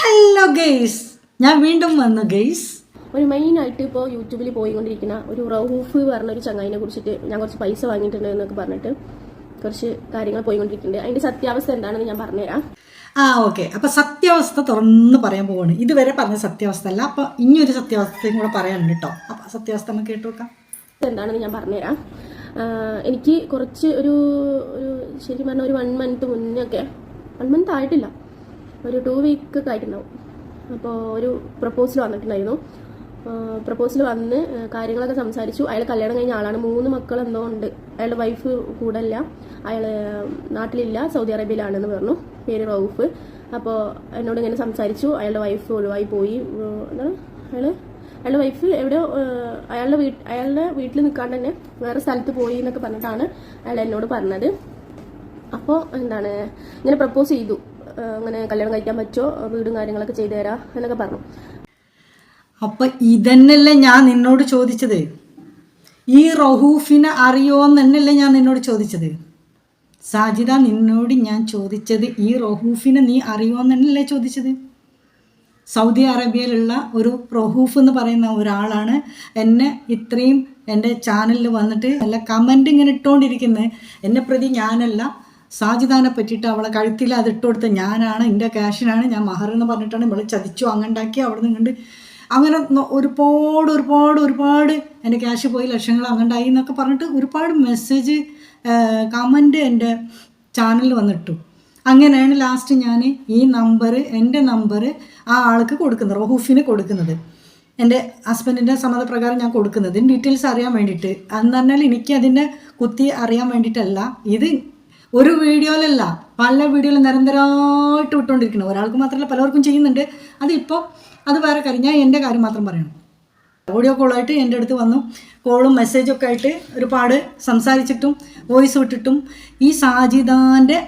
Hello guys ഞാൻ വീണ്ടും വന്നു ഗെയ്സ് ഒരു മെയിൻ ആയിട്ട് ഇപ്പോൾ യൂട്യൂബിൽ പോയിക്കൊണ്ടിരിക്കുന്ന ഒരു റൗഫ് പറഞ്ഞ ഒരു ചങ്ങായിനെ കുറിച്ചിട്ട് ഞാൻ കുറച്ച് പൈസ വാങ്ങിയിട്ടുണ്ട് എന്നൊക്കെ പറഞ്ഞിട്ട് കുറച്ച് കാര്യങ്ങൾ പോയിക്കൊണ്ടിരിക്കുന്നുണ്ട്. അതിന്റെ സത്യാവസ്ഥ എന്താണെന്ന് ഞാൻ പറഞ്ഞുതരാം. ആ ഓക്കെ അപ്പൊ സത്യാവസ്ഥ തുറന്ന് പറയാൻ പോവാണ്. ഇതുവരെ പറഞ്ഞ സത്യാവസ്ഥ അല്ല. അപ്പൊ ഇനിയൊരു സത്യാവസ്ഥയും കൂടെ പറയാനുണ്ട് കേട്ടോ അപ്പൊ സത്യാവസ്ഥ നമുക്ക് കേട്ടു നോക്കാം. എന്താണെന്ന് ഞാൻ പറഞ്ഞുതരാം. എനിക്ക് കുറച്ച് ഒരു ഒരു ശരി പറഞ്ഞ ഒരു വൺ മന്ത് മുന്നേ ഒക്കെ വൺ മന്ത് ആയിട്ടില്ല. ഒരു ടു വീക്ക് ഒക്കെ ആയിട്ടുണ്ടാവും അപ്പോൾ ഒരു പ്രപ്പോസൽ വന്നിട്ടുണ്ടായിരുന്നു. പ്രപ്പോസൽ വന്ന് കാര്യങ്ങളൊക്കെ സംസാരിച്ചു. അയാൾ കല്യാണം കഴിഞ്ഞ ആളാണ്. മൂന്ന് മക്കൾ എന്തോ ഉണ്ട്. അയാളുടെ വൈഫ് കൂടല്ല അയാൾ നാട്ടിലില്ല. സൗദി അറേബ്യയിലാണെന്ന് പറഞ്ഞു. പേര് റൌഫ്. അപ്പോൾ എന്നോട് ഇങ്ങനെ സംസാരിച്ചു. അയാളുടെ വൈഫ് ഒഴിവായി പോയി. എന്താ എന്താണ്? അയാൾ അയാളുടെ വൈഫ് എവിടെയോ അയാളുടെ വീട്ട് അയാളുടെ വീട്ടിൽ നിൽക്കാണ്ട് തന്നെ വേറെ സ്ഥലത്ത് പോയി എന്നൊക്കെ പറഞ്ഞിട്ടാണ് അയാൾ എന്നോട് പറഞ്ഞത്. അപ്പോൾ എന്താണ്? ഇങ്ങനെ പ്രപ്പോസ് ചെയ്തു. അങ്ങനെ കല്യാണം കഴിക്കാൻ പറ്റുമോ വീടും കാര്യങ്ങളൊക്കെ ചെയ്തു തരാം എന്നൊക്കെ പറഞ്ഞു. അപ്പൊ ഇതന്നല്ലേ ഞാൻ നിന്നോട് ചോദിച്ചത്? ഈ റഹൂഫിനെ അറിയോന്ന് തന്നെയല്ലേ ഞാൻ നിന്നോട് ചോദിച്ചത്? സാജിദ നിന്നോട് ഞാൻ ചോദിച്ചത് ഈ റഹൂഫിനെ നീ അറിയോന്ന് തന്നെയല്ലേ ചോദിച്ചത്? സൗദി അറേബ്യയിലുള്ള ഒരു റഹൂഫ് എന്ന് പറയുന്ന ഒരാളാണ് എന്നെ ഇത്രയും എന്റെ ചാനലിൽ വന്നിട്ട് നല്ല കമന്റ് ഇങ്ങനെ ഇട്ടുകൊണ്ടിരിക്കുന്നത് എന്നെ പ്രതി ഞാനല്ല. സാജിദാനെ പറ്റിയിട്ട് അവളെ കഴുത്തിൽ അത് ഇട്ട് കൊടുത്ത ഞാനാണ് എന്റെ ക്യാഷിനാണ് ഞാൻ മഹർ എന്ന് പറഞ്ഞിട്ടാണ് ഇവളെ ചതിച്ചു അങ്ങണ്ടാക്കി അവിടെ നിന്ന് കണ്ട് അങ്ങനെ ഒരുപാട് ഒരുപാട് ഒരുപാട് എന്റെ ക്യാഷ് പോയി ലക്ഷങ്ങൾ അങ്ങണ്ടായി എന്നൊക്കെ പറഞ്ഞിട്ട് ഒരുപാട് മെസ്സേജ് കമന്റ് എന്റെ ചാനലിൽ വന്നിട്ടു. അങ്ങനെയാണ് ലാസ്റ്റ് ഞാൻ ഈ നമ്പർ എന്റെ നമ്പർ ആ ആൾക്ക് കൊടുക്കുന്നത് റഹൂഫിന് കൊടുക്കുന്നത്. എന്റെ ഹസ്ബൻഡിന്റെ സമ്മതപ്രകാരം ഞാൻ കൊടുക്കുന്നത്. ഡീറ്റെയിൽസ് അറിയാൻ വേണ്ടിയിട്ട്. എന്ന് പറഞ്ഞാൽ എനിക്ക് അതിന്റെ കുത്തി അറിയാൻ വേണ്ടിയിട്ടല്ല. ഇത് ഒരു വീഡിയോയിലല്ല പല വീഡിയോയിലും നിരന്തരമായിട്ട് വിട്ടുകൊണ്ടിരിക്കണം ഒരാൾക്ക് മാത്രമല്ല പലർക്കും ചെയ്യുന്നുണ്ട്. അതിപ്പോൾ അത് വേറെ കാര്യം. ഞാൻ എന്റെ കാര്യം മാത്രം പറയണം. ഓഡിയോ കോളായിട്ട് എന്റെ അടുത്ത് വന്നു. കോളും മെസ്സേജൊക്കെ ആയിട്ട് ഒരുപാട് സംസാരിച്ചിട്ടും വോയിസ് വിട്ടിട്ടും. ഈ സാജിദാന്റെ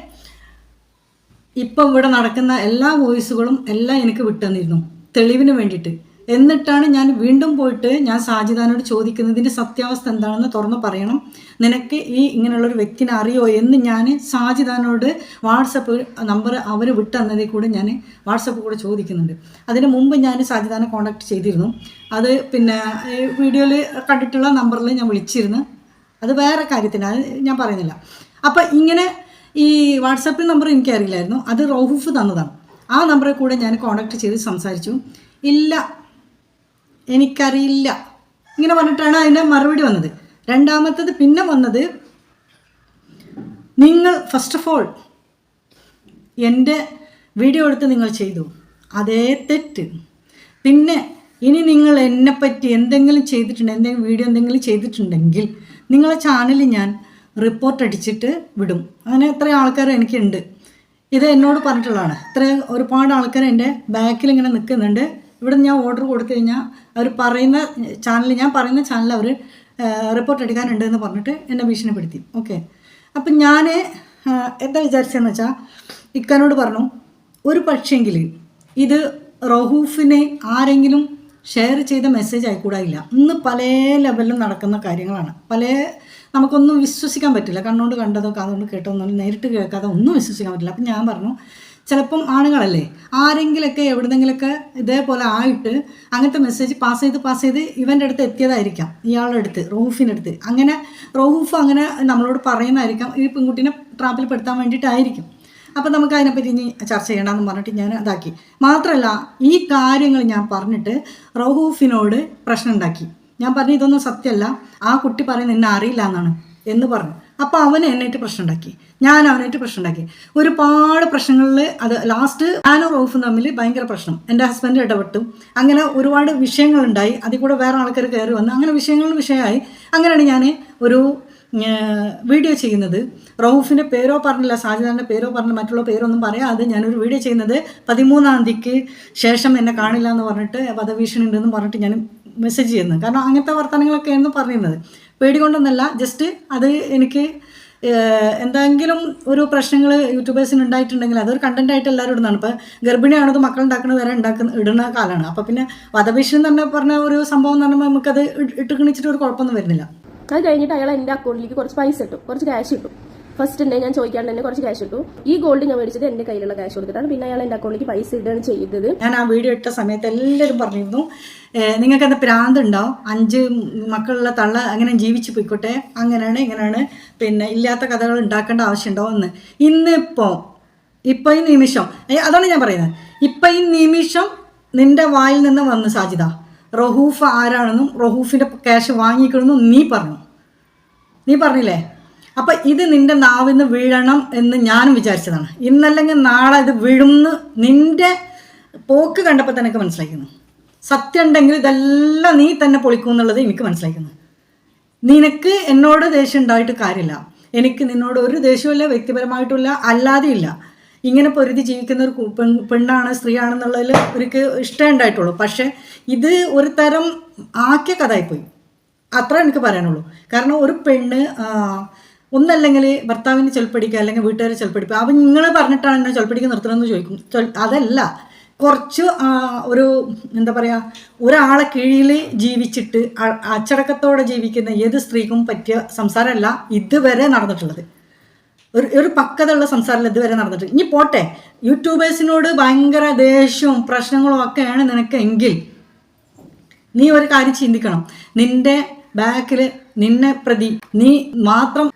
ഇപ്പം ഇവിടെ നടക്കുന്ന എല്ലാ വോയിസുകളും എല്ലാം എനിക്ക് വിട്ടുതന്നിരുന്നു. തെളിവിന് വേണ്ടിയിട്ട്. എന്നിട്ടാണ് ഞാൻ വീണ്ടും പോയിട്ട് ഞാൻ സാജിദാനോട് ചോദിക്കുന്നതിന്റെ സത്യാവസ്ഥ എന്താണെന്ന് തുറന്ന് പറയണം. നിനക്ക് ഈ ഇങ്ങനെയുള്ളൊരു വ്യക്തിനെ അറിയോ എന്ന് ഞാൻ സാജിദാനോട് വാട്സപ്പ് നമ്പർ അവർ വിട്ടെന്നതിൽ കൂടെ ഞാൻ വാട്സപ്പ് കൂടെ ചോദിക്കുന്നുണ്ട്. അതിന് മുമ്പ് ഞാൻ സാജിദാനെ കോൺടാക്ട് ചെയ്തിരുന്നു. അത് പിന്നെ വീഡിയോയിൽ കണ്ടിട്ടുള്ള നമ്പറിൽ ഞാൻ വിളിച്ചിരുന്നു. അത് വേറെ കാര്യത്തിന് അത് ഞാൻ പറയുന്നില്ല. അപ്പം ഇങ്ങനെ ഈ വാട്സപ്പിൽ നമ്പർ എനിക്കറിയില്ലായിരുന്നു. അത് റൗഹൂഫ് തന്നതാണ്. ആ നമ്പറിൽ കൂടെ ഞാൻ കോൺടാക്ട് ചെയ്ത് സംസാരിച്ചു. ഇല്ല എനിക്കറിയില്ല. ഇങ്ങനെ പറഞ്ഞിട്ടാണ് അതിന്റെ മറുപടി വന്നത്. രണ്ടാമത്തത് പിന്നെ വന്നത് നിങ്ങൾ ഫസ്റ്റ് ഓഫ് ഓൾ എന്റെ വീഡിയോ എടുത്ത് നിങ്ങൾ ചെയ്തു. അതേ തെറ്റ്. പിന്നെ ഇനി നിങ്ങൾ എന്നെപ്പറ്റി എന്തെങ്കിലും ചെയ്തിട്ടുണ്ട് എന്തെങ്കിലും വീഡിയോ എന്തെങ്കിലും ചെയ്തിട്ടുണ്ടെങ്കിൽ നിങ്ങളെ ചാനലിൽ ഞാൻ റിപ്പോർട്ട് അടിച്ചിട്ട് വിടും. അങ്ങനെ എത്ര ആൾക്കാർ എനിക്കുണ്ട്. ഇത് എന്നോട് പറഞ്ഞിട്ടുള്ളതാണ്. ഇത്ര ഒരുപാട് ആൾക്കാർ എന്റെ ബാക്കിൽ ഇങ്ങനെ നിൽക്കുന്നുണ്ട്. ഇവിടെ ഞാൻ ഓർഡർ കൊടുത്തു കഴിഞ്ഞാൽ അവർ പറയുന്ന ചാനൽ ഞാൻ പറയുന്ന ചാനൽ അവർ റിപ്പോർട്ട് എടുക്കാനുണ്ട് എന്ന് പറഞ്ഞിട്ട് എന്നെ ഭീഷണിപ്പെടുത്തി. ഓക്കെ അപ്പം ഞാൻ എന്താ വിചാരിച്ചതെന്ന് വെച്ചാൽ ഇക്കാനോട് പറഞ്ഞു ഒരു പക്ഷേങ്കിൽ ഇത് റഹൂഫിനെ ആരെങ്കിലും ഷെയർ ചെയ്ത മെസ്സേജ് ആയിക്കൂടായില്ല ഇന്ന് പല ലെവലിലും നടക്കുന്ന കാര്യങ്ങളാണ്. പല നമുക്കൊന്നും വിശ്വസിക്കാൻ പറ്റില്ല. കണ്ണുകൊണ്ട് കണ്ടതോ കാതുകൊണ്ട് കേട്ടതൊന്നും നേരിട്ട് കേൾക്കാതെ ഒന്നും വിശ്വസിക്കാൻ പറ്റില്ല. അപ്പം ഞാൻ പറഞ്ഞു ചിലപ്പം ആണുങ്ങളല്ലേ? ആരെങ്കിലൊക്കെ എവിടെന്നെങ്കിലൊക്കെ ഇതേപോലെ ആയിട്ട് അങ്ങനത്തെ മെസ്സേജ് പാസ് ചെയ്ത് പാസ് ചെയ്ത് ഇവന്റെ അടുത്ത് എത്തിയതായിരിക്കാം. ഇയാളുടെ അടുത്ത് റോഹൂഫിന്റെ അടുത്ത്. അങ്ങനെ റൂഫ് അങ്ങനെ നമ്മളോട് പറയുന്നതായിരിക്കാം. ഈ പെൺകുട്ടീനെ ട്രാപ്പിൽ പെടുത്താൻ വേണ്ടിയിട്ടായിരിക്കും. അപ്പം നമുക്ക് അതിനെപ്പറ്റി ഇനി ചർച്ച ചെയ്യണമെന്ന് പറഞ്ഞിട്ട് ഞാൻ ഇതാക്കി. മാത്രമല്ല ഈ കാര്യങ്ങൾ ഞാൻ പറഞ്ഞിട്ട് റഹൂഫിനോട് പ്രശ്നം ഉണ്ടാക്കി. ഞാൻ പറഞ്ഞു ഇതൊന്നും സത്യമല്ല. ആ കുട്ടി പറയുന്നത് എന്നെ അറിയില്ല എന്നാണ് എന്ന് പറഞ്ഞു. അപ്പോൾ അവൻ എന്നായിട്ട് പ്രശ്നം ഉണ്ടാക്കി ഞാൻ അവനായിട്ട് പ്രശ്നം ഉണ്ടാക്കി ഒരുപാട് പ്രശ്നങ്ങളിൽ അത് ലാസ്റ്റ് ഞാനും റൌഫും തമ്മിൽ ഭയങ്കര പ്രശ്നം. എന്റെ ഹസ്ബൻഡ് ഇടപെട്ടു. അങ്ങനെ ഒരുപാട് വിഷയങ്ങളുണ്ടായി. അതിൽ കൂടെ വേറെ ആൾക്കാർ കയറി വന്നു അങ്ങനെ വിഷയങ്ങൾ വിഷയമായി. അങ്ങനെയാണ് ഞാൻ ഒരു വീഡിയോ ചെയ്യുന്നത്. റൌഫിന്റെ പേരോ പറഞ്ഞില്ല സാജിദാന്റെ പേരോ പറഞ്ഞില്ല മറ്റുള്ള പേരൊന്നും പറയാതെ ഞാനൊരു വീഡിയോ ചെയ്യുന്നത് പതിമൂന്നാം തീയതിക്ക് ശേഷം എന്നെ കാണില്ല എന്ന് പറഞ്ഞിട്ട് വധഭീഷണി ഉണ്ടെന്ന് പറഞ്ഞിട്ട് ഞാൻ മെസ്സേജ് ചെയ്യുന്നത്. കാരണം അങ്ങനത്തെ വർത്തമാനങ്ങളൊക്കെയായിരുന്നു പറയുന്നത് പേടി കൊണ്ടൊന്നല്ല ജസ്റ്റ് അത് എനിക്ക് എന്തെങ്കിലും ഒരു പ്രശ്നങ്ങൾ യൂട്യൂബേഴ്സിന് ഉണ്ടായിട്ടുണ്ടെങ്കിൽ അതൊരു കണ്ടന്റ് ആയിട്ട് എല്ലാവരും ഇടുന്നതാണ്. ഇപ്പോൾ ഗർഭിണിയാണത് മക്കൾ ഉണ്ടാക്കുന്നത് വരെ ഉണ്ടാക്കുന്ന ഇടുന്ന കാലമാണ് അപ്പോൾ പിന്നെ വധഭീഷണി തന്നെ പറഞ്ഞ ഒരു സംഭവം എന്ന് പറയുമ്പോൾ നമുക്കത് ഇട്ട് കിണിച്ചിട്ട് ഒരു കുഴപ്പമൊന്നും വരുന്നില്ല. അത് കഴിഞ്ഞിട്ട് അയാൾ എന്റെ അക്കൗണ്ടിലേക്ക് കുറച്ച് പൈസ ഇട്ടു. കുറച്ച് ക്യാഷ് ഇട്ടു. ഫസ്റ്റ് ഉണ്ടെങ്കിൽ ഞാൻ ചോദിക്കാണ്ട് തന്നെ കുറച്ച് ക്യാഷ് ഇട്ടു. ഈ ഗോൾഡ് ഞാൻ മേടിച്ചത് എന്റെ കയ്യിലുള്ള ക്യാഷ് കൊടുത്തിട്ടാണ്. പിന്നെ അയാൾ എന്റെ അക്കൗണ്ടിലേക്ക് പൈസ ഇടുകയാണ് ചെയ്തത്. ഞാൻ ആ വീഡിയോ ഇട്ട സമയത്ത് എല്ലാവരും പറഞ്ഞിരുന്നു നിങ്ങൾക്ക് എന്താ പ്രാന്ത് ഉണ്ടാവും അഞ്ച് മക്കളുള്ള തള്ള അങ്ങനെ ജീവിച്ച് പോയിക്കോട്ടെ. അങ്ങനെയാണ് ഇങ്ങനെയാണ്. പിന്നെ ഇല്ലാത്ത കഥകൾ ഉണ്ടാക്കേണ്ട ആവശ്യമുണ്ടോ എന്ന്. ഇന്നിപ്പോൾ ഇപ്പം ഈ നിമിഷം അതാണ് ഞാൻ പറയുന്നത്. ഇപ്പം ഈ നിമിഷം നിന്റെ വായിൽ നിന്ന് വന്ന് സാജിത റഹൂഫ് ആരാണെന്നും റഹൂഫിന്റെ ക്യാഷ് വാങ്ങിക്കണമെന്നും നീ പറഞ്ഞു. നീ പറഞ്ഞില്ലേ? അപ്പം ഇത് നിന്റെ നാവിന്ന് വീഴണം എന്ന് ഞാനും വിചാരിച്ചതാണ്. ഇന്നല്ലെങ്കിൽ നാളെ ഇത് വീഴുന്നു നിന്റെ പോക്ക് കണ്ടപ്പോൾ തന്നെ എനിക്ക് മനസ്സിലാക്കുന്നു സത്യം ഉണ്ടെങ്കിൽ ഇതെല്ലാം നീ തന്നെ പൊളിക്കും എന്നുള്ളത് എനിക്ക് മനസ്സിലാക്കുന്നു നിനക്ക് എന്നോട് ദേഷ്യം ഉണ്ടായിട്ട് കാര്യമില്ല. എനിക്ക് നിന്നോട് ഒരു ദേഷ്യമില്ല വ്യക്തിപരമായിട്ടുമില്ല അല്ലാതെയില്ല. ഇങ്ങനെ പൊരുതി ജീവിക്കുന്ന ഒരു പെൺ പെണ്ണാണ് സ്ത്രീയാണെന്നുള്ളതിൽ എനിക്ക് ഇഷ്ടം ഉണ്ടായിട്ടുള്ളൂ. പക്ഷേ ഇത് ഒരു തരം ആക്കിയ കഥയായിപ്പോയി. അത്ര എനിക്ക് പറയാനുള്ളൂ. കാരണം ഒരു പെണ്ണ് ഒന്നല്ലെങ്കിൽ ഭർത്താവിന് ചൊൽപ്പടിക്കുക അല്ലെങ്കിൽ വീട്ടുകാരെ ചൊൽപ്പടിക്കുക. അപ്പം നിങ്ങൾ പറഞ്ഞിട്ടാണ് എന്നെ ചൊൽപ്പടിക്ക് നിർത്തണമെന്ന് ചോദിക്കും. അതല്ല. കുറച്ച് ഒരു എന്താ പറയുക ഒരാളെ കീഴിൽ ജീവിച്ചിട്ട് അച്ചടക്കത്തോടെ ജീവിക്കുന്ന ഏത് സ്ത്രീക്കും പറ്റിയ സംസാരമല്ല ഇതുവരെ നടന്നിട്ടുള്ളത്. ഒരു ഒരു പക്കതുള്ള സംസാരമല്ല ഇതുവരെ നടന്നിട്ടുണ്ട് ഇനി പോട്ടെ. യൂട്യൂബേഴ്സിനോട് ഭയങ്കര ദേഷ്യവും പ്രശ്നങ്ങളും ഒക്കെയാണ് നിനക്കെങ്കിൽ നീ ഒരു കാര്യം ചിന്തിക്കണം. നിന്റെ ബാക്കിൽ നിന്നെ പ്രതി നീ മാത്രം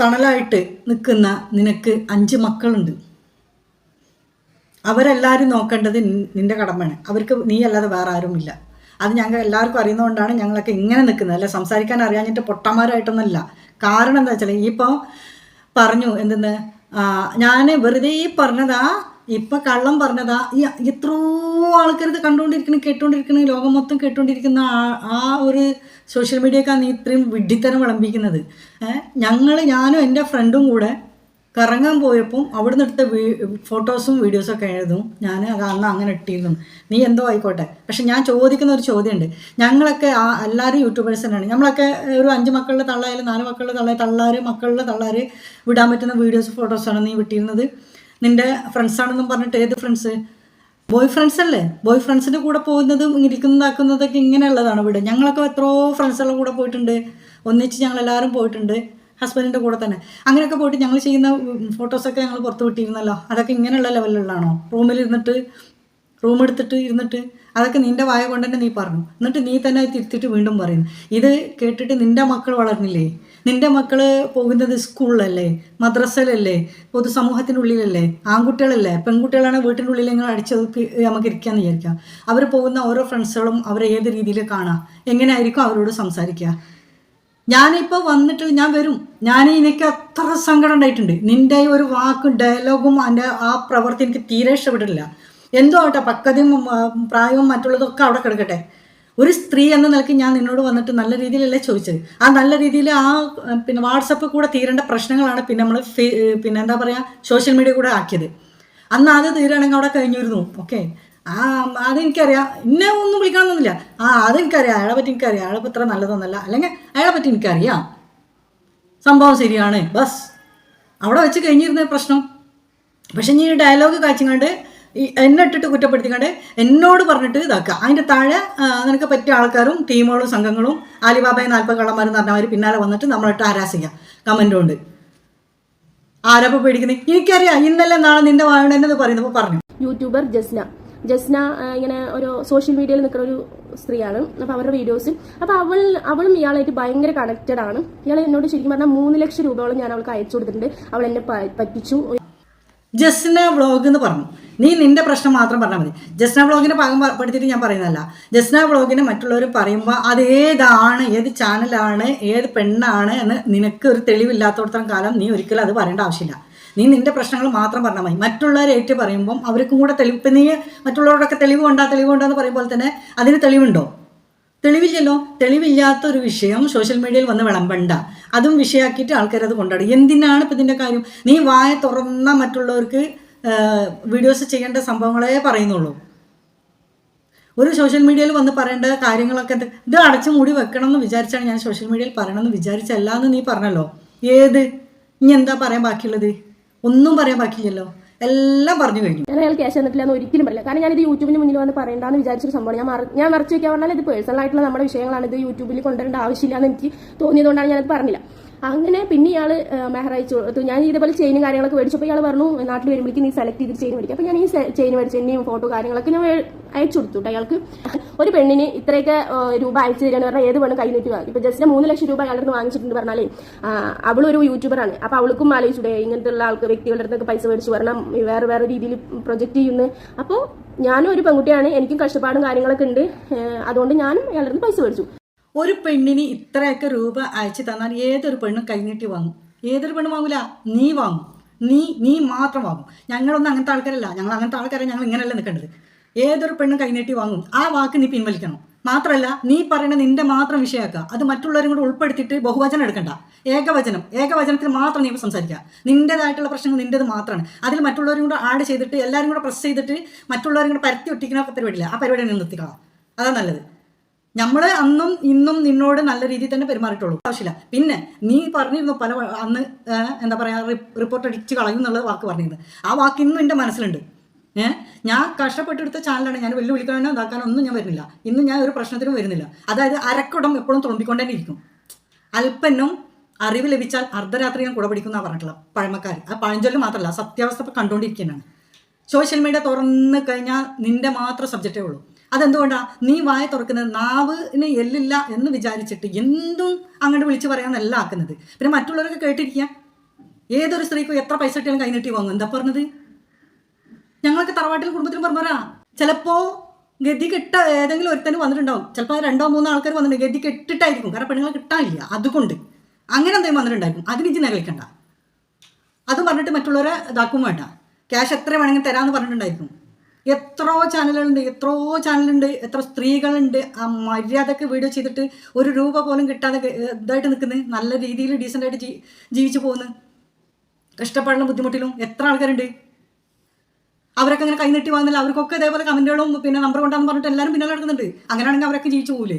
തണലായിട്ട് നിൽക്കുന്ന നിനക്ക് അഞ്ച് മക്കളുണ്ട്. അവരെല്ലാവരും നോക്കേണ്ടത് നിന്റെ കടമയാണ്. അവർക്ക് നീ അല്ലാതെ വേറെ ആരുമില്ല. അത് ഞങ്ങൾ എല്ലാവർക്കും അറിയുന്നതുകൊണ്ടാണ് ഞങ്ങളൊക്കെ ഇങ്ങനെ നിൽക്കുന്നത്. അല്ല സംസാരിക്കാൻ അറിയാഞ്ഞിട്ട് പൊട്ടന്മാരായിട്ടൊന്നുമല്ല. കാരണം എന്താ വെച്ചാൽ ഇപ്പോൾ പറഞ്ഞു എന്തെന്ന് ഞാൻ വെറുതെ പറഞ്ഞതാ ഇപ്പൊ കള്ളം പറഞ്ഞതാ ഈ എത്രയോ ആൾക്കാർ ഇത് കണ്ടുകൊണ്ടിരിക്കണ കേട്ടുകൊണ്ടിരിക്കണ ലോകം മൊത്തം കേട്ടുകൊണ്ടിരിക്കുന്ന ആ- ഒരു സോഷ്യൽ മീഡിയക്കാണ് നീ ഇത്രയും വിഡ്ഢിത്തരം വിളമ്പിക്കുന്നത്. ഞങ്ങൾ ഞാനും എന്റെ ഫ്രണ്ടും കൂടെ കറങ്ങാൻ പോയപ്പം അവിടുന്ന് എടുത്ത വീ ഫോട്ടോസും വീഡിയോസും ഒക്കെ എഴുതും ഞാൻ അത് അന്ന് അങ്ങനെ ഇട്ടിരുന്നു. നീ എന്തോ ആയിക്കോട്ടെ. പക്ഷെ ഞാൻ ചോദിക്കുന്ന ഒരു ചോദ്യമുണ്ട്. ഞങ്ങളൊക്കെ ആ എല്ലാവരും യൂട്യൂബേഴ്സ് തന്നെയാണ്. നമ്മളൊക്കെ ഒരു അഞ്ച് മക്കളുടെ തള്ളായാലും നാല് മക്കളുടെ തള്ളായാലും തള്ളാർ മക്കളുടെ തള്ളാർ വിടാൻ പറ്റുന്ന വീഡിയോസ് ഫോട്ടോസാണ് നീ വിട്ടിരുന്നത്. നിന്റെ ഫ്രണ്ട്സാണെന്നും പറഞ്ഞിട്ട് ഏത് ഫ്രണ്ട്സ് ബോയ് ഫ്രണ്ട്സ് അല്ലേ? ബോയ് ഫ്രണ്ട്സിന്റെ കൂടെ പോകുന്നതും ഇരിക്കുന്നതാക്കുന്നതൊക്കെ ഇങ്ങനെയുള്ളതാണ് ഇവിടെ ഞങ്ങളൊക്കെ എത്രയോ ഫ്രണ്ട്സുകളുടെ കൂടെ പോയിട്ടുണ്ട്. ഒന്നിച്ച് ഞങ്ങൾ എല്ലാവരും പോയിട്ടുണ്ട് ഹസ്ബൻഡിന്റെ കൂടെ തന്നെ. അങ്ങനെയൊക്കെ പോയിട്ട് ഞങ്ങൾ ചെയ്യുന്ന ഫോട്ടോസൊക്കെ ഞങ്ങൾ പുറത്ത് വിട്ടിരുന്നല്ലോ. അതൊക്കെ ഇങ്ങനെയുള്ള ലെവലിലുള്ളതാണോ റൂമിലിരുന്നിട്ട് റൂം എടുത്തിട്ട് ഇരുന്നിട്ട് അതൊക്കെ നിന്റെ വായ കൊണ്ട് തന്നെ നീ പറഞ്ഞു. എന്നിട്ട് നീ തന്നെ തിരുത്തിയിട്ട് വീണ്ടും പറയുന്നു. ഇത് കേട്ടിട്ട് നിന്റെ മക്കൾ വളർന്നില്ലേ? നിന്റെ മക്കൾ പോകുന്നത് സ്കൂളിലല്ലേ? മദ്രസയിലല്ലേ? പൊതുസമൂഹത്തിനുള്ളിലല്ലേ? ആൺകുട്ടികളല്ലേ? പെൺകുട്ടികളാണ് വീട്ടിന്റെ ഉള്ളിൽ നിങ്ങൾ അടിച്ചൊതുക്കി നമുക്ക് ഇരിക്കാമെന്ന് വിചാരിക്കാം. അവർ പോകുന്ന ഓരോ ഫ്രണ്ട്സുകളും അവരെ ഏത് രീതിയിൽ കാണാം? എങ്ങനെയായിരിക്കും അവരോട് സംസാരിക്കുക ഞാനിപ്പോൾ വന്നിട്ട് ഞാൻ വരും. ഞാൻ എനിക്ക് അത്ര സങ്കടം ഉണ്ടായിട്ടുണ്ട്. നിന്റെ ഒരു വാക്കും ഡയലോഗും എന്റെ ആ പ്രവൃത്തി എനിക്ക് തീരെ ഇഷ്ടപ്പെട്ടിട്ടില്ല. എന്തോ ആട്ടെ പക്വതയും പ്രായവും മറ്റുള്ളതൊക്കെ അവിടെ കിടക്കട്ടെ. ഒരു സ്ത്രീ എന്ന നിലയ്ക്ക് ഞാൻ നിന്നോട് വന്നിട്ട് നല്ല രീതിയിലല്ലേ ചോദിച്ചത്? ആ നല്ല രീതിയിൽ ആ പിന്നെ വാട്സപ്പ് കൂടെ തീരേണ്ട പ്രശ്നങ്ങളാണ് പിന്നെ നമ്മൾ പിന്നെ എന്താ പറയുക സോഷ്യൽ മീഡിയ കൂടെ ആക്കിയത്. അന്ന് അത് തീരുകയാണെങ്കിൽ അവിടെ കഴിഞ്ഞിരുന്നു. ഓക്കെ. ആ അതെനിക്കറിയാം. എന്നെ ഒന്നും വിളിക്കണമെന്നൊന്നുമില്ല ആ അതെനിക്കറിയാം. അയാളെ പറ്റി എനിക്കറിയാം. അയാളെ ഇത്ര നല്ലതൊന്നല്ല. അല്ലെങ്കിൽ അയാളെ പറ്റി എനിക്കറിയാം. സംഭവം ശരിയാണ്. ബസ്. അവിടെ വെച്ച് കഴിഞ്ഞിരുന്ന പ്രശ്നം. പക്ഷെ നീ ഡയലോഗ് കാച്ചിങ്ങാണ്ട് ഈ എന്നെ ഇട്ടിട്ട് കുറ്റപ്പെടുത്തിക്കൊണ്ട് എന്നോട് പറഞ്ഞിട്ട് ഇതാക്കുക. അതിന്റെ താഴെ നിനക്ക് പറ്റിയ ആൾക്കാരും ടീമുകളും സംഘങ്ങളും ആലിബാബയെ നാൽപ്പത് കള്ളന്മാരും പറഞ്ഞവർ പിന്നാലെ വന്നിട്ട് നമ്മളിട്ട് ആരാസിക്കുക കമന്റ് കൊണ്ട് ആരപ്പോൾ പേടിക്കുന്നത് എനിക്കറിയാം ഇന്നലെ നാളെ നിന്റെ വാങ്ങണെന്നത് പറയുന്നപ്പോൾ പറഞ്ഞു. യൂട്യൂബർ ജസ്ന. ജസ്ന ഇങ്ങനെ ഒരു സോഷ്യൽ മീഡിയയിൽ നിൽക്കുന്ന ഒരു സ്ത്രീയാണ്. അപ്പോൾ അവരുടെ വീഡിയോസ് അപ്പോൾ അവൾ അവളും ഇയാളായിട്ട് ഭയങ്കര കണക്റ്റഡ് ആണ്. ഇയാൾ എന്നോട് ശരിക്കും പറഞ്ഞാൽ മൂന്ന് ലക്ഷം രൂപയോളം ഞാൻ അവൾക്ക് അയച്ചു കൊടുത്തിട്ടുണ്ട്. അവൾ എന്നെ പറ്റിച്ചു. ജസ്ന വ്ളോഗ് എന്ന് പറഞ്ഞു. നീ നിന്റെ പ്രശ്നം മാത്രം പറഞ്ഞാൽ മതി. ജസ്ന വ്ളോഗിനെ ഭാഗം പഠിച്ചിട്ട് ഞാൻ പറയുന്നതല്ല. ജസ്ന വ്ളോഗിനെ മറ്റുള്ളവർ പറയുമ്പോൾ അത് ഏതാണ് ഏത് ചാനലാണ് ഏത് പെണ്ണാണ് എന്ന് നിനക്ക് ഒരു തെളിവില്ലാത്തടത്തോളം കാലം നീ ഒരിക്കലും അത് പറയേണ്ട ആവശ്യമില്ല. നീ നിന്റെ പ്രശ്നങ്ങൾ മാത്രം പറഞ്ഞാൽ മതി. മറ്റുള്ളവരെ ഏറ്റു പറയുമ്പം അവർക്കും കൂടെ തെളിവ് ഇപ്പം നീ മറ്റുള്ളവരോടൊക്കെ തെളിവ് തെളിവുണ്ടോ എന്ന് പറയുമ്പോൾ തന്നെ അതിന് തെളിവുണ്ടോ? തെളിവില്ലല്ലോ. തെളിവില്ലാത്ത ഒരു വിഷയം സോഷ്യൽ മീഡിയയിൽ വന്ന് വിളമ്പണ്ട. അതും വിഷയമാക്കിയിട്ട് ആൾക്കാർ അത് കൊണ്ടാടും എന്തിനാണ് ഇപ്പം ഇതിന്റെ കാര്യം? നീ വായ തുറന്ന മറ്റുള്ളവർക്ക് വീഡിയോസ് ചെയ്യേണ്ട സംഭവങ്ങളെ പറയുന്നുള്ളൂ. ഒരു സോഷ്യൽ മീഡിയയിൽ വന്ന് പറയേണ്ട കാര്യങ്ങളൊക്കെ ഇത് അടച്ചു മൂടി വെക്കണം എന്ന് വിചാരിച്ചാണ് ഞാൻ സോഷ്യൽ മീഡിയയിൽ പറയണമെന്ന് വിചാരിച്ചല്ല എന്ന് നീ പറഞ്ഞല്ലോ. ഏത്? ഇനി എന്താ പറയാൻ ബാക്കിയുള്ളത്? ഒന്നും പറയാൻ ബാക്കിയില്ലല്ലോ. എല്ലാം പറഞ്ഞു കഴിഞ്ഞു. ഞാൻ അയാൾ ക്യാഷ് തന്നിട്ടില്ല എന്ന് ഒരിക്കലും പറയില്ല. കാരണം ഞാനിത് യൂട്യൂബിന് മുന്നിൽ വന്ന് പറയേണ്ടെന്ന് വിചാരിച്ചൊരു സംഭവം ഞാൻ ഞാൻ മറച്ചു വെക്കാൻ പറഞ്ഞാൽ ഇത് പേഴ്സണൽ ആയിട്ടുള്ള നമ്മുടെ വിഷയങ്ങളാണ്. ഇത് യൂട്യൂബിൽ കൊണ്ടുവരേണ്ട ആവശ്യമില്ല എന്ന് എനിക്ക് തോന്നിയതുകൊണ്ടാണ് ഞാനത് പറഞ്ഞില്ല. അങ്ങനെ പിന്നെ ഇയാൾ മെഹറായിച്ചു. ഞാൻ ഇതേപോലെ ചെയിനും കാര്യങ്ങളൊക്കെ മേടിച്ചപ്പോൾ ഇയാൾ പറഞ്ഞു നാട്ടിൽ വരുമ്പോഴേക്കും നീ സെലക്ട് ചെയ്തിട്ട് ചെയിൻ മേടിക്കും. അപ്പോൾ ഞാൻ ഈ ചെയിൻ മേടിച്ചതിന്റെയും ഫോട്ടോ കാര്യങ്ങളൊക്കെ ഞാൻ അയച്ചു കൊടുത്തു അയാൾക്ക് ഒരു പെണ്ണിന് ഇത്രയൊക്കെ രൂപ അയച്ചു തരാന്ന് പറഞ്ഞാൽ ഏത് പെണ്ണ് കൈ നീട്ടി വാങ്ങി? ഇപ്പൊ ജസ്റ്റ് മൂന്ന് ലക്ഷം രൂപ അയാളുടെ വാങ്ങിച്ചിട്ടുണ്ട് പറഞ്ഞാലേ അവളൊരു യൂട്യൂബറാണ് അപ്പൊ അവൾക്കും ആലോചിച്ചൂടെ ഇങ്ങനത്തെ ആൾക്ക് വ്യക്തികളുടെ അടുത്തൊക്കെ പൈസ മേടിച്ചു വരണം വേറെ വേറെ രീതിയിൽ പ്രൊജക്ട് ചെയ്യുന്നു. അപ്പോൾ ഞാനും ഒരു പെൺകുട്ടിയാണ് എനിക്കും കഷ്ടപ്പാടും കാര്യങ്ങളൊക്കെ ഉണ്ട്. അതുകൊണ്ട് ഞാനും അയാളുടെ പൈസ മേടിച്ചു. ഒരു പെണ്ണിന് ഇത്രയൊക്കെ രൂപ അയച്ചു തന്നാൽ ഏതൊരു പെണ്ണും കൈനീട്ടി വാങ്ങും. ഏതൊരു പെണ്ണും വാങ്ങൂല? നീ വാങ്ങും. നീ നീ മാത്രം വാങ്ങും. ഞങ്ങളൊന്നും അങ്ങനത്തെ ആൾക്കാരല്ല. ഞങ്ങൾ അങ്ങനത്തെ ആൾക്കാരെ ഞങ്ങൾ ഇങ്ങനെയല്ല നിൽക്കേണ്ടത്. ഏതൊരു പെണ്ണും കൈനീട്ടി വാങ്ങും. ആ വാക്ക് നീ പിൻവലിക്കണം. മാത്രമല്ല നീ പറയുന്ന നിന്റെ മാത്രം വിഷയമാക്കുക. അത് മറ്റുള്ളവരും കൂടെ ഉൾപ്പെടുത്തിയിട്ട് ബഹുവചനം എടുക്കണ്ട. ഏകവചനം. ഏകവചനത്തിൽ മാത്രം നീ സംസാരിക്കുക. നിന്റേതായിട്ടുള്ള പ്രശ്നങ്ങൾ നിന്റേത് മാത്രമാണ്. അതിൽ മറ്റുള്ളവരും കൂടെ ആഡ് ചെയ്തിട്ട് എല്ലാവരും കൂടെ പ്രസ് ചെയ്തിട്ട് മറ്റുള്ളവരും കൂടെ പരത്തി ഒട്ടിക്കുന്ന പരിപാടിയില്ല. ആ പരിപാടി നീ നിർത്തിക്കണം അതാണ് നല്ലത്. നമ്മൾ അന്നും ഇന്നും നിന്നോട് നല്ല രീതിയിൽ തന്നെ പെരുമാറിയിട്ടുള്ളൂ. ആവശ്യമില്ല. പിന്നെ നീ പറഞ്ഞിരുന്നു പല അന്ന് എന്താ പറയുക റിപ്പോർട്ട് അടിച്ച് കളയും എന്നുള്ള വാക്ക് പറഞ്ഞിരുന്നു. ആ വാക്ക് ഇന്നും എന്റെ മനസ്സിലുണ്ട്. ഏഹ് ഞാൻ കഷ്ടപ്പെട്ടെടുത്ത ചാനലാണ്. ഞാൻ വെല്ലു വിളിക്കാനോ ഇതാക്കാനോ ഒന്നും ഞാൻ വരുന്നില്ല. ഇന്നും ഞാൻ ഒരു പ്രശ്നത്തിനും വരുന്നില്ല. അതായത് അരക്കുടം എപ്പോഴും തുളുമ്പിക്കൊണ്ടേ ഇരിക്കും അല്പനും അറിവ് ലഭിച്ചാൽ അർദ്ധരാത്രി ഞാൻ കൂടെ പിടിക്കുന്ന പറഞ്ഞിട്ടുള്ള പഴമക്കാർ ആ പഴഞ്ചൊല്ല് മാത്രമല്ല സത്യാവസ്ഥ കണ്ടുകൊണ്ടിരിക്കുന്നതാണ് സോഷ്യൽ മീഡിയ തുറന്നു കഴിഞ്ഞാൽ നിന്റെ മാത്രം സബ്ജക്റ്റേ ഉള്ളൂ. അതെന്തുകൊണ്ടാ? നീ വായ തുറക്കുന്നത് നാവിന് എല്ലില്ല എന്ന് വിചാരിച്ചിട്ട് എന്തും അങ്ങോട്ട് വിളിച്ച് പറയാമെന്നല്ല ആക്കുന്നത്. പിന്നെ മറ്റുള്ളവരൊക്കെ കേട്ടിരിക്കുക ഏതൊരു സ്ത്രീക്കും എത്ര പൈസ കിട്ടിയാലും കൈനീട്ടി വാങ്ങും. എന്താ പറഞ്ഞത്? ഞങ്ങളൊക്കെ തറവാട്ടിൽ കുടുംബത്തിലും പറഞ്ഞവരാ. ചിലപ്പോ ഗതി കിട്ട ഏതെങ്കിലും ഒരുത്തന് വന്നിട്ടുണ്ടാവും. ചിലപ്പോൾ രണ്ടോ മൂന്നോ ആൾക്കാർ വന്നിട്ടുണ്ട് ഗതി കെട്ടിട്ടായിരിക്കും. കാരണം പെണ്ണുങ്ങൾ കിട്ടാനില്ല. അതുകൊണ്ട് അങ്ങനെ എന്തെങ്കിലും വന്നിട്ടുണ്ടായിരിക്കും. അതിന് ഇഞ്ചി നിലയ്ക്കണ്ട അത് പറഞ്ഞിട്ട് മറ്റുള്ളവരെ ഇതാക്കും വേണ്ട. ക്യാഷ് എത്ര വേണമെങ്കിൽ തരാമെന്ന് പറഞ്ഞിട്ടുണ്ടായിരിക്കും. എത്രയോ ചാനലുണ്ട് എത്രയോ ചാനലുണ്ട് എത്ര സ്ത്രീകളുണ്ട്. ആ മര്യാദയ്ക്ക് വീഡിയോ ചെയ്തിട്ട് ഒരു രൂപ പോലും കിട്ടാതെ ഇതായിട്ട് നിൽക്കുന്നത് നല്ല രീതിയിൽ ഡീസന്റായിട്ട് ജീ ജീവിച്ചു പോകുന്നു. കഷ്ടപ്പാടിലും ബുദ്ധിമുട്ടിലും എത്ര ആൾക്കാരുണ്ട്? അവരൊക്കെ അങ്ങനെ കൈനീട്ടി വാങ്ങുന്നില്ല അവർക്കൊക്കെ ഇതേപോലെ കമന്റുകളും പിന്നെ നമ്പർ കൊണ്ടാന്ന് പറഞ്ഞിട്ട് എല്ലാവരും പിന്നാലെ നടക്കുന്നുണ്ട്. അങ്ങനെയാണെങ്കിൽ അവരൊക്കെ ജീവിച്ചു പോകില്ലേ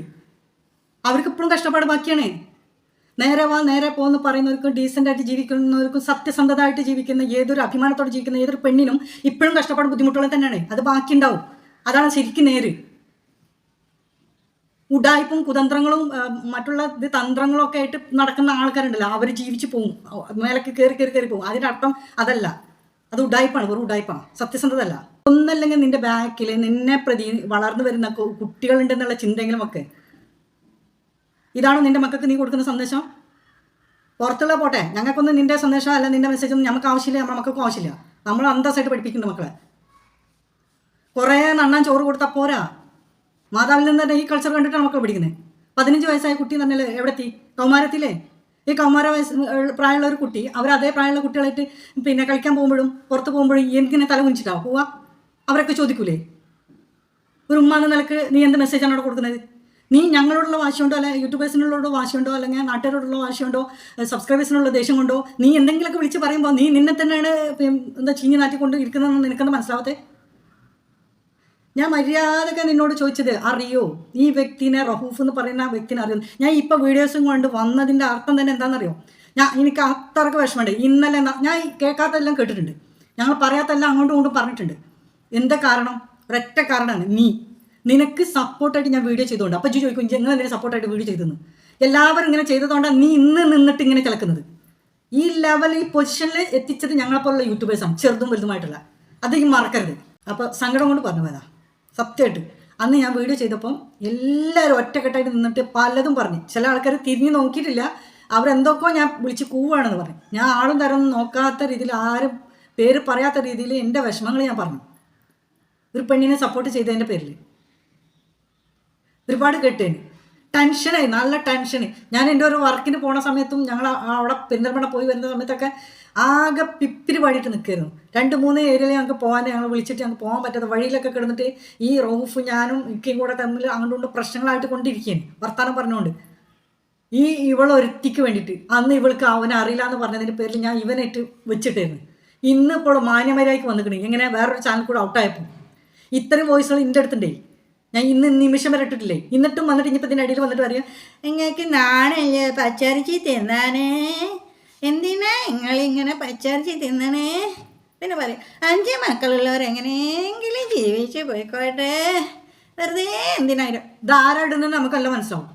അവർക്ക് ഇപ്പോഴും കഷ്ടപ്പാട് ബാക്കിയാണ്. നേരെ വാ നേരെ പോകുന്ന പറയുന്നവർക്കും ഡീസന്റായിട്ട് ജീവിക്കുന്നവർക്കും സത്യസന്ധതയായിട്ട് ജീവിക്കുന്ന ഏതൊരു അഭിമാനത്തോടെ ജീവിക്കുന്ന ഏതൊരു പെണ്ണിനും ഇപ്പോഴും കഷ്ടപ്പാട് ബുദ്ധിമുട്ടുകൾ തന്നെയാണ്. അത് ബാക്കിയുണ്ടാവും. അതാണ് ശരിക്കും നേര്. ഉഡായ്പും കുതന്ത്രങ്ങളും മറ്റുള്ള ഇത് തന്ത്രങ്ങളും ഒക്കെ ആയിട്ട് നടക്കുന്ന ആൾക്കാരുണ്ടല്ലോ അവർ ജീവിച്ചു പോകും. മേലക്ക് കയറി കയറി കയറി പോകും. അതിന്റെ അർത്ഥം അതല്ല. അത് ഉഡായ്പാണ് വെറും ഉഡായ്പാണ് സത്യസന്ധതല്ല. ഒന്നല്ലെങ്കിൽ നിന്റെ ബാക്കിൽ നിന്നെ പ്രതി വളർന്നു വരുന്ന കുട്ടികളുണ്ടെന്നുള്ള ചിന്തയെങ്കിലും ഒക്കെ ഇതാണ് നിന്റെ മക്കൾക്ക് നീ കൊടുക്കുന്ന സന്ദേശം? പുറത്തുള്ള പോട്ടെ. ഞങ്ങൾക്കൊന്നും നിന്റെ സന്ദേശം അല്ല നിന്റെ മെസ്സേജ് ഒന്നും നമുക്ക് ആവശ്യമില്ല നമ്മുടെ മക്കൾക്കും ആവശ്യമില്ല. നമ്മൾ അന്തസ്സായിട്ട് പഠിപ്പിക്കുന്നുണ്ട് മക്കളെ. കുറേ നണ്ണാൻ ചോറ് കൊടുത്താൽ പോരാ. മാതാവിൽ നിന്ന് തന്നെ ഈ കൾച്ചർ കണ്ടിട്ടാണ് മക്കൾ പഠിക്കുന്നത്. പതിനഞ്ച് വയസ്സായ കുട്ടി എന്ന് എവിടെത്തി? കൗമാരത്തിലേ? ഈ കൗമാര വയസ്സ് പ്രായമുള്ള ഒരു കുട്ടി അവർ അതേ പ്രായമുള്ള കുട്ടികളായിട്ട് പിന്നെ കളിക്കാൻ പോകുമ്പോഴും പുറത്ത് പോകുമ്പോഴും എന്തിനെ തല കുഞ്ചിട്ടാവും പോവാ. അവരൊക്കെ ചോദിക്കൂലേ? ഒരു ഉമ്മ എന്ന നിലയ്ക്ക് നീ എന്ത് മെസ്സേജാണ് അവിടെ കൊടുക്കുന്നത്? നീ ഞങ്ങളോടുള്ള വാശിയുണ്ടോ? അല്ലെ യൂട്യൂബേഴ്സിനോടുള്ള വാശിയുണ്ടോ? അല്ലെങ്കിൽ നാട്ടുകാരോടുള്ള വാശിയുണ്ടോ? സബ്സ്ക്രൈബേഴ്സിനുള്ള ദേഷ്യം കൊണ്ടോ? നീ എന്തെങ്കിലുമൊക്കെ വിളിച്ച് പറയുമ്പോൾ നീ നിന്നെ തന്നെയാണ് എന്താ ചീഞ്ഞ് നാട്ടിക്കൊണ്ട് ഇരിക്കുന്നതെന്ന് നിനക്കൊന്ന് മനസ്സിലാവത്തെ? ഞാൻ മര്യാദയ്ക്ക് നിന്നോട് ചോദിച്ചത് അറിയോ? ഈ വ്യക്തിനെ റഹൂഫ് എന്ന് പറയുന്ന വ്യക്തിനെ അറിയോ? ഞാൻ ഇപ്പോൾ വീഡിയോസും കൊണ്ട് വന്നതിന്റെ അർത്ഥം തന്നെ എന്താണെന്നറിയോ? ഞാൻ എനിക്ക് അത്രയ്ക്ക് വിഷമമുണ്ട്. ഇന്നലെ ഞാൻ കേൾക്കാത്തതെല്ലാം കേട്ടിട്ടുണ്ട്. ഞങ്ങൾ പറയാത്തെല്ലാം അങ്ങോട്ടും ഇങ്ങോട്ടും പറഞ്ഞിട്ടുണ്ട്. എന്താ കാരണം? ഒരൊറ്റ കാരണമാണ് നീ. നിനക്ക് സപ്പോർട്ടായിട്ട് ഞാൻ വീഡിയോ ചെയ്തുകൊണ്ട് അപ്പോൾ ജി ചോദിക്കും നിങ്ങൾ എന്തിനാ സപ്പോർട്ടായിട്ട് വീഡിയോ ചെയ്തെന്ന്? എല്ലാവരും ഇങ്ങനെ ചെയ്തതുകൊണ്ടാണ് നീ ഇന്ന് നിന്നിട്ട് ഇങ്ങനെ കിടക്കുന്നത് ഈ ലെവൽ ഈ പൊസിഷനിൽ എത്തിച്ചത് ഞങ്ങളെപ്പോലുള്ള യൂട്യൂബേഴ്സാണ് ചെറുതും വലുതുമായിട്ടുള്ള. അത് ഈ മറക്കരുത്. അപ്പോൾ സങ്കടം കൊണ്ട് പറഞ്ഞു പോയതാ സത്യമായിട്ട്. അന്ന് ഞാൻ വീഡിയോ ചെയ്തപ്പം എല്ലാവരും ഒറ്റക്കെട്ടായിട്ട് നിന്നിട്ട് പലതും പറഞ്ഞു. ചില ആൾക്കാർ തിരിഞ്ഞു നോക്കിയിട്ടില്ല. അവരെന്തൊക്കെയോ ഞാൻ വിളിച്ച് കൂവാണെന്ന് പറഞ്ഞു. ഞാൻ ആളും തരം നോക്കാത്ത രീതിയിൽ ആരും പേര് പറയാത്ത രീതിയിൽ എന്റെ വിഷമങ്ങൾ ഞാൻ പറഞ്ഞു. ഒരു പെണ്ണിനെ സപ്പോർട്ട് ചെയ്തതിന്റെ പേരിൽ ഒരുപാട് കേട്ടേന്. ടെൻഷനായി നല്ല ടെൻഷന് ഞാൻ എന്റെ ഒരു വർക്കിന് പോണ സമയത്തും ഞങ്ങൾ അവിടെ പെരിന്തൽമണ്ണ പോയി വരുന്ന സമയത്തൊക്കെ ആകെ പിപ്പിരി പാടിയിട്ട് നിൽക്കായിരുന്നു. രണ്ട് മൂന്ന് ഏരിയയിൽ ഞങ്ങൾക്ക് പോകാൻ ഞങ്ങൾ വിളിച്ചിട്ട് ഞങ്ങൾക്ക് പോകാൻ പറ്റാത്ത വഴിയിലൊക്കെ കിടന്നിട്ട് ഈ റൌഫ് ഞാനും ഇക്കയും കൂടെ തമ്മിൽ അങ്ങോട്ടും പ്രശ്നങ്ങളായിട്ട് കൊണ്ടിരിക്കുകയാണ് വർത്താനം പറഞ്ഞുകൊണ്ട് ഈ ഇവളൊരുത്തിക്ക് വേണ്ടിയിട്ട് അന്ന് ഇവൾക്ക് അവനെ അറിയില്ല എന്ന് പറഞ്ഞതിന്റെ പേരിൽ ഞാൻ ഇവനായിട്ട് വെച്ചിട്ടായിരുന്നു ഇന്നിപ്പോൾ മാന്യമര്യാദയ്ക്ക് വന്നിട്ടുണ്ട് ഇങ്ങനെ വേറൊരു ചാനൽ കൂടെ ഔട്ടായപ്പോൾ ഇത്രയും വോയിസുകൾ എന്റെ അടുത്തുണ്ടേ ഞാൻ ഇന്ന് നിമിഷം വരെ ഇട്ടിട്ടില്ലേ? എന്നിട്ടും വന്നിട്ട് ഇനിയിപ്പോൾ ഇതിന്റെ അടിയിൽ വന്നിട്ട് പറയും നിങ്ങൾക്ക് നാണല്ലേ പച്ചരിച്ചി തിന്നാനേ? എന്തിനാ നിങ്ങളിങ്ങനെ പച്ചരിച്ചി തിന്നണേ? പിന്നെ പറയും അഞ്ച് മക്കളുള്ളവർ എങ്ങനെയെങ്കിലും ജീവിച്ച് പോയിക്കോട്ടെ. വെറുതെ എന്തിനായാലും ധാരാടുന്നത് നമുക്കല്ല മനസ്സിലാവും.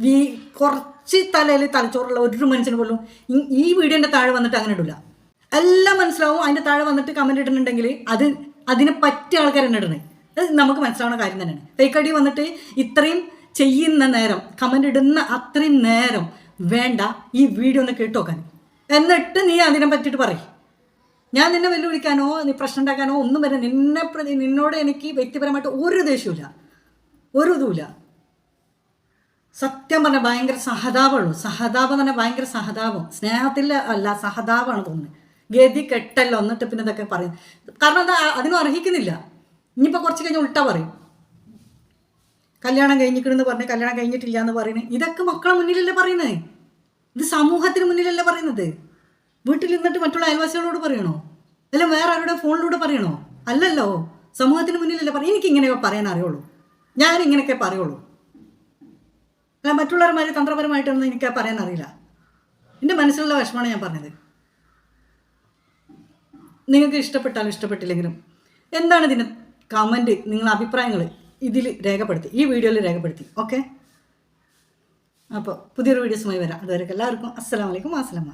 വീ കുറച്ച് തലയിൽ തലച്ചോറുള്ള ഒരു മനുഷ്യന് പോലും ഈ- വീഡിയോന്റെ താഴെ വന്നിട്ട് അങ്ങനെ ഇടില്ല എല്ലാം മനസ്സിലാവും. അതിന്റെ താഴെ വന്നിട്ട് കമന്റ് ഇടുന്നുണ്ടെങ്കിൽ അത് അതിനെ പറ്റിയ ആൾക്കാരെന്നെ ഇടണേ നമുക്ക് മനസ്സിലാവുന്ന കാര്യം തന്നെയാണ്. തേക്കടി വന്നിട്ട് ഇത്രയും ചെയ്യുന്ന നേരം കമന്റ് ഇടുന്ന അത്രയും നേരം വേണ്ട ഈ വീഡിയോ ഒന്ന് കേട്ടു നോക്കാൻ. എന്നിട്ട് നീ അതിനെ പറ്റിയിട്ട് പറയും. ഞാൻ നിന്നെ വെല്ലുവിളിക്കാനോ നീ പ്രശ്നം ഉണ്ടാക്കാനോ ഒന്നും വരെ നിന്നെ പ്രതി നിന്നോട് എനിക്ക് വ്യക്തിപരമായിട്ട് ഒരു ദേഷ്യമില്ല ഒരു ഇതുമില്ല. സത്യം പറഞ്ഞാൽ ഭയങ്കര സഹതാപമുള്ളൂ. സഹതാപം തന്നെ ഭയങ്കര സഹതാപം. സ്നേഹത്തിൽ അല്ല സഹതാപമാണ് തോന്നുന്നത്. ഗതി കെട്ടല്ലോ എന്നിട്ട് പിന്നെ ഇതൊക്കെ പറയും കാരണം അത് അതിനും അർഹിക്കുന്നില്ല. ഇനിയിപ്പോൾ കുറച്ച് കഴിഞ്ഞ് ഉൾട്ട പറയും. കല്യാണം കഴിഞ്ഞിക്കണെന്ന് പറഞ്ഞ് കല്യാണം കഴിഞ്ഞിട്ടില്ല എന്ന് പറയുന്നത് ഇതൊക്കെ മക്കളെ മുന്നിലല്ലേ പറയുന്നത് ഇത് സമൂഹത്തിന് മുന്നിലല്ലേ പറയുന്നത് വീട്ടിൽ നിന്നിട്ട് മറ്റുള്ള അയൽവാസികളോട് പറയണോ? അല്ല വേറെ ആരുടെ ഫോണിലൂടെ പറയണോ? അല്ലല്ലോ. സമൂഹത്തിന് മുന്നിലല്ലേ പറയും എനിക്ക് ഇങ്ങനെയൊക്കെ പറയാൻ അറിയുള്ളൂ. ഞാൻ ഇങ്ങനെയൊക്കെ പറയുള്ളൂ. അല്ല മറ്റുള്ളവന്മാർ തന്ത്രപരമായിട്ടൊന്നും എനിക്ക് പറയാൻ അറിയില്ല. എന്റെ മനസ്സിലുള്ള വിഷമമാണ് ഞാൻ പറഞ്ഞത്. നിങ്ങൾക്ക് ഇഷ്ടപ്പെട്ടാലും ഇഷ്ടപ്പെട്ടില്ലെങ്കിലും എന്താണ് ഇതിന് കമന്റ് നിങ്ങളുടെ അഭിപ്രായങ്ങൾ ഇതിൽ രേഖപ്പെടുത്തി ഈ വീഡിയോയിൽ രേഖപ്പെടുത്തി ഓക്കെ അപ്പോൾ പുതിയൊരു വീഡിയോസുമായി വരാം. അതുവരെ എല്ലാവർക്കും അസ്സലാമലൈക്കും വാസലമ്മ